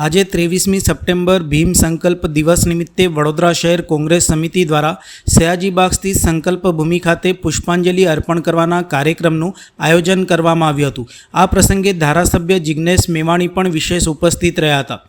આજે ત્રેવીસમી સપ્ટેમ્બર ભીમ સંકલ્પ દિવસ નિમિત્તે વડોદરા શહેર કોંગ્રેસ સમિતિ દ્વારા સયાજીબાગ સ્થિત સંકલ્પ ભૂમિ ખાતે પુષ્પાંજલિ અર્પણ કરવાના કાર્યક્રમનું આયોજન કરવામાં આવ્યું હતું. આ પ્રસંગે ધારાસભ્ય જિજ્ઞેશ મેવાણી પણ વિશેષ ઉપસ્થિત રહ્યા હતા.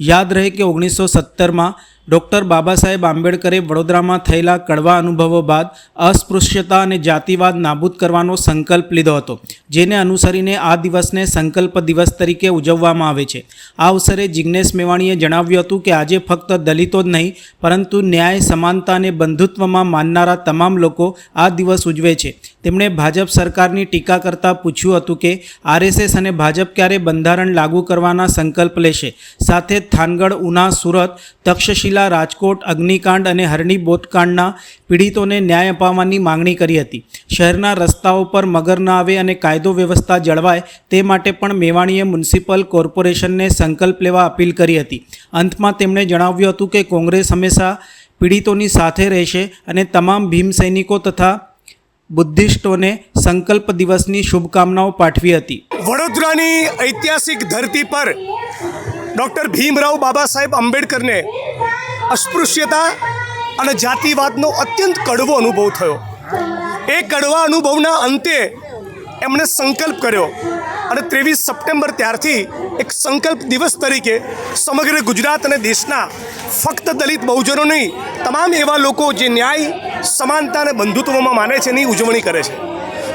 યાદ રહે કે ઓગણીસો સત્તરમાં ડૉક્ટર બાબા સાહેબ આંબેડકરે વડોદરામાં થયેલા કડવા અનુભવો બાદ અસ્પૃશ્યતા અને જાતિવાદ નાબૂદ કરવાનો સંકલ્પ લીધો હતો, જેને અનુસરીને આ દિવસને સંકલ્પ દિવસ તરીકે ઉજવવામાં આવે છે. આ અવસરે જિજ્ઞેશ મેવાણીએ જણાવ્યું હતું કે, આજે ફક્ત દલિતો જ નહીં, પરંતુ ન્યાય, સમાનતા અને બંધુત્વમાં માનનારા તમામ લોકો આ દિવસ ઉજવે છે. તેમણે ભાજપ સરકારની ટીકા કરતાં પૂછ્યું હતું કે, આરએસએસ અને ભાજપ ક્યારે બંધારણ લાગુ કરવાના સંકલ્પ લેશે? સાથે થાનગઢ, ઉના, સુરત, તક્ષશિલા રાજકોટ, અગ્નિકાંડ અને હરણી બોતકાંડના પીડિતોને ન્યાય અપાવવાની માંગણી કરી હતી. શહેરના રસ્તાઓ પર મગર ન આવે અને કાયદો વ્યવસ્થા જળવાય તે માટે પણ મેવાણીએ મ્યુનિસિપલ કોર્પોરેશનને સંકલ્પ લેવા અપીલ કરી હતી. અંતમાં તેમણે જણાવ્યું હતું કે કોંગ્રેસ હંમેશા પીડિતોની સાથે રહેશે અને તમામ ભીમ સૈનિકો તથા બુદ્ધિસ્ટોને સંકલ્પ દિવસની શુભકામનાઓ પાઠવી હતી. વડોદરાની ઐતિહાસિક ધરતી પર ડૉક્ટર ભીમરાવ બાબા સાહેબ આંબેડકરને અસ્પૃશ્યતા અને જાતિવાદનો અત્યંત કડવો અનુભવ થયો. એ કડવા અનુભવના અંતે એમણે સંકલ્પ કર્યો અને ત્રેવીસ સપ્ટેમ્બર ત્યારથી એક સંકલ્પ દિવસ તરીકે સમગ્ર ગુજરાત અને દેશના ફક્ત દલિત બહુજનો નહીં, તમામ એવા લોકો જે ન્યાય, સમાનતા અને બંધુત્વમાં માને છે એની ઉજવણી કરે છે.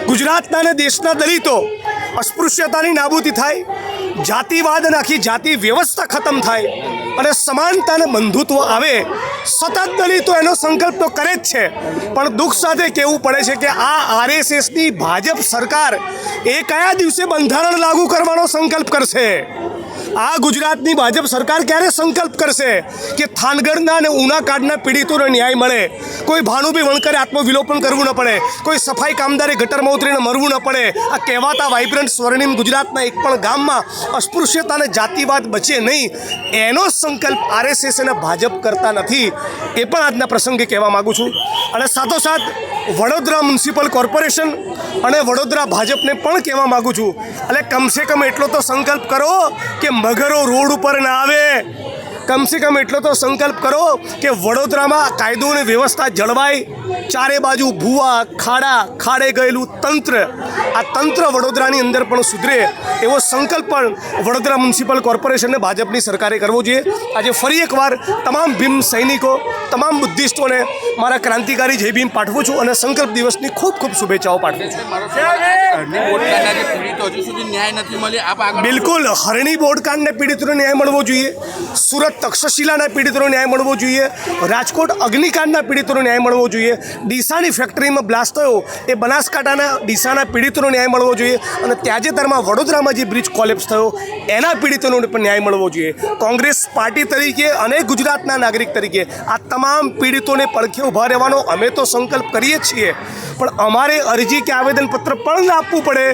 ગુજરાતના અને દેશના દલિતો અસ્પૃશ્યતાની નાબૂદી થાય, જાતિવાદ અને આખી જાતિ વ્યવસ્થા ખતમ થાય અને સમાનતા અને બંધુત્વ આવે, સતત દલિતો એનો સંકલ્પ તો કરે જ છે. પણ દુઃખ સાથે કહેવું પડે છે કે આ આરએસએસની ભાજપ સરકાર એ કયા દિવસે બંધારણ લાગુ કરવાનો સંકલ્પ કરશે? આ ગુજરાતની ભાજપ સરકાર ક્યારે સંકલ્પ કરશે કે થાનગઢના અને ઉનાકાંડના પીડિતોને ન્યાય મળે? કોઈ ભાનુભાઈ વણકરે આત્મવિલોપન કરવું ન પડે. કોઈ સફાઈ કામદારે ગટરમાં ઉતરીને મરવું ન પડે. આ કહેવાતા વાઇબ્રન્ટ સ્વર્ણિમ ગુજરાતના એક પણ ગામમાં અસ્પૃશ્યતા અને જાતિવાદ બચે નહીં. એનો સંકલ્પ આરએસએસ અને ભાજપ કરતા નથી. એ પણ આજના પ્રસંગે કહેવા માગું છું. અને સાથોસાથ વડોદરા મ્યુનિસિપલ કોર્પોરેશન અને વડોદરા ભાજપને પણ કહેવા માગું છું. એટલે કમસે કમ એટલો તો સંકલ્પ કરો કે મગરો રોડ ઉપર ના આવે. કમસે કમ એટલો તો સંકલ્પ કરો કે વડોદરામાં કાયદો અને વ્યવસ્થા જળવાય. ચારે બાજુ ભૂવા ખાડા ખાડે ગયેલું તંત્ર. આ તંત્ર વડોદરાની અંદર પણ સુધરે. એવો સંકલ્પ પણ વડોદરા મ્યુનિસિપલ કોર્પોરેશનને ભાજપની સરકારે કરવો જોઈએ. આજે ફરી એકવાર તમામ ભીમ સૈનિકો તમામ બુદ્ધિસ્ટોને મારા ક્રાંતિકારી જય ભીમ પાઠવું છું અને સંકલ્પ દિવસની ખૂબ ખૂબ શુભેચ્છાઓ પાઠવું છું. બિલકુલ હરણી બોર્ડકાંડને પીડિતોને ન્યાય મળવો જોઈએ. સુરત તક્ષશિલાના પીડિતોને ન્યાય મળવો જોઈએ. રાજકોટ અગ્નિકાંડના પીડિતોને ન્યાય મળવો જોઈએ. ડીસાની ફેક્ટરીમાં બ્લાસ્ટ થયો એ બનાસકાંઠાના ડીસાના પીડિતોનો ન્યાય મળવો જોઈએ. અને તાજેતરમાં વડોદરામાં જે બ્રિજ કોલેપ્સ થયો, એના પીડિતોનો પણ ન્યાય મળવો જોઈએ. કોંગ્રેસ પાર્ટી તરીકે અને ગુજરાતના નાગરિક તરીકે આ તમામ પીડિતોને પડખે ઊભા રહેવાનો અમે તો સંકલ્પ કરીએ છીએ. પણ અમારે અરજી કે આવેદનપત્ર પણ આપવું પડે.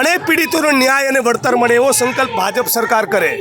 અને પીડિતોનો ન્યાય અને વળતર મળે એવો સંકલ્પ ભાજપ સરકાર કરે.